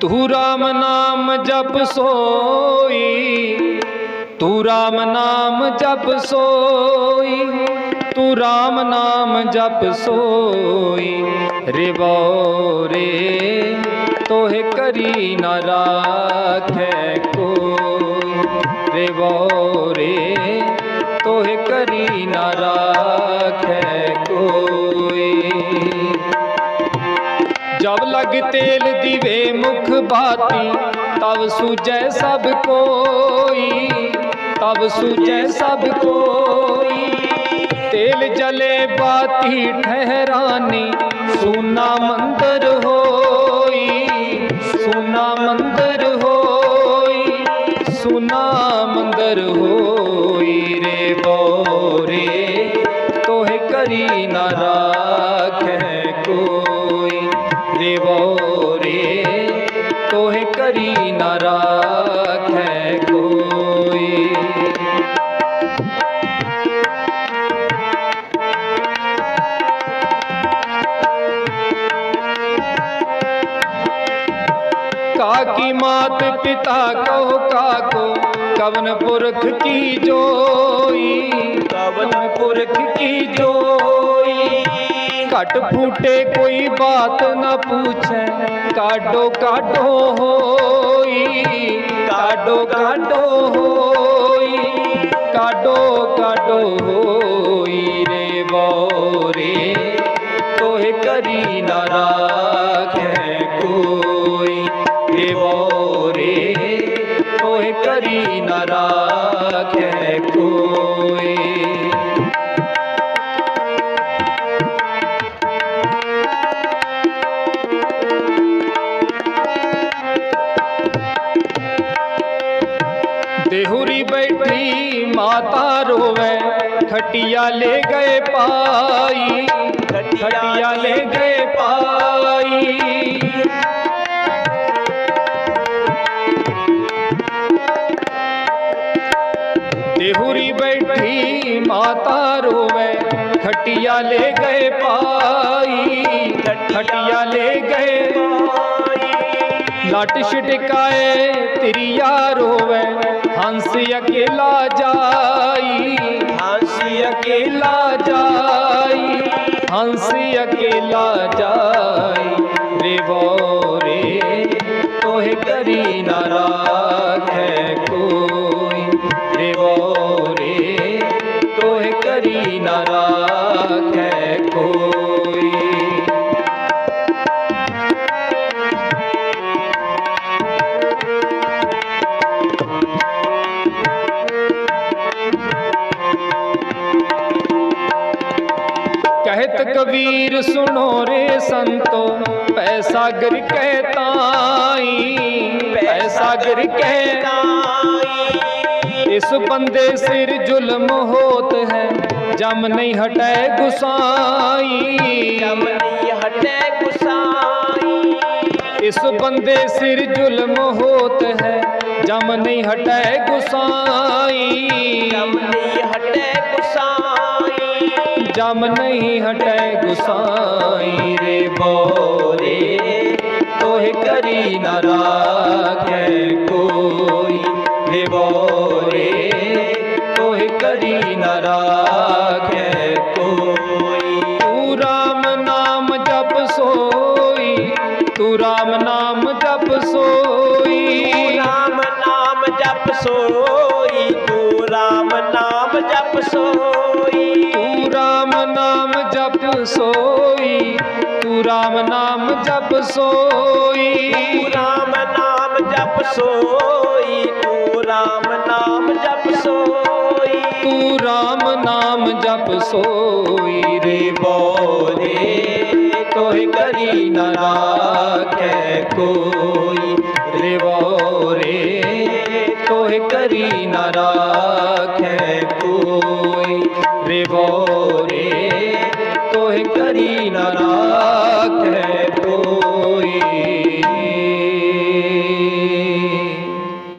ਤੂੰ ਰਾਮ ਨਾਮ ਜਪ ਸੋਈ, ਤੂੰ ਰਾਮ ਨਾਮ ਜਪ ਸੋਈ, ਤੂੰ ਰਾਮ ਨਾਮ ਜਪ ਸੋਈ। ਰਿਵੋ ਰੇ, ਤੋਹਿ ਕਰੀ ਨਾ ਰਾਖੈ ਕੋਈ। ਰਿਵੋ जब लग तेल दिवे मुख बाती, तब सूझे सब कोई, तब सूझे सब कोई। तेल जले बाती ठहरानी, सुना मंदिर होई, सुना मंदिर होई, सुना मंदिर होई रे बोरे। तोहे करी ना राखै कोई। रे बोरे, तोहे करी ना राखै कोई। काकी मात पिता कहो काको, कवन पुरख की जोई? कवन पुरख की जोई? घट फूटे कोई बात न पूछे। काडो काडो होई काडो काडो होई काडो काडो होई रे बोरे। तोहे करी ना राखै कोई रे बोरे। तोहे करी ना राखै कोई। बैठी, माता रोवे। खटिया ले गए पाई, खटिया ले गए पाई। देहुरी बैठी, माता रोवे। खटिया ले गए पाई, खटिया ले गए लट छिटकाए तिरिया रोवे। हंस अकेला जाई। हंस अकेला जाई। हंस अकेला जाई। रे बोरे कहत कबीर सुनो रे संतो पैसा गिर कहताई पैसा गिर कहताई इस बंदे सिर जुल्म होत है जम नहीं हटे गुसाई जम नहीं हटे गुसाई इस बंदे सिर जुल्म होत है जम नहीं हटे गुसाई जम नहीं हटे गुसाई ਜਮ ਨਹੀਂ ਹਟੈ ਗੁਸਾਈ ਰੇ ਬੋਲੇ। ਤੋਹਿ ਕਰੀ ਨਾ ਰਾਖੈ ਕੋਈ ਰੇ ਬੋਲੇ। ਤੋਹਿ ਕਰੀ ਨਾ ਰਾਖੈ ਕੋਈ। ਤੂੰ ਰਾਮ ਨਾਮ ਜਪ ਸੋਈ। ਤੂੰ ਰਾਮ ਨਾਮ ਜਪ ਸੋਈ। ਰਾਮ ਨਾਮ ਜਪ ਸੋਈ। ਤੂੰ ਰਾਮ ਨਾਮ ਜਪ ਸੋਈ। ਸੋਈ ਤੂੰ ਰਾਮ ਨਾਮ ਜਪ ਸੋਈ। ਤੂੰ ਰਾਮ ਨਾਮ ਜਪ ਸੋਈ ਤੂੰ ਰਾਮ ਨਾਮ ਜਪ ਸੋਈ। ਤੂੰ ਰਾਮ ਨਾਮ ਜਪ ਸੋਈ ਰੇ ਬੋਰੇ ਤੋਹਿ ਕਰੀ ਨਾ ਰਾਖੈ ਕੋਈ। ਰੇ ਬੋਰੇ ਤੋਹਿ ਕਰੀ ਨਾ ਰਾਖੈ तो कोई करी नाराज़ है।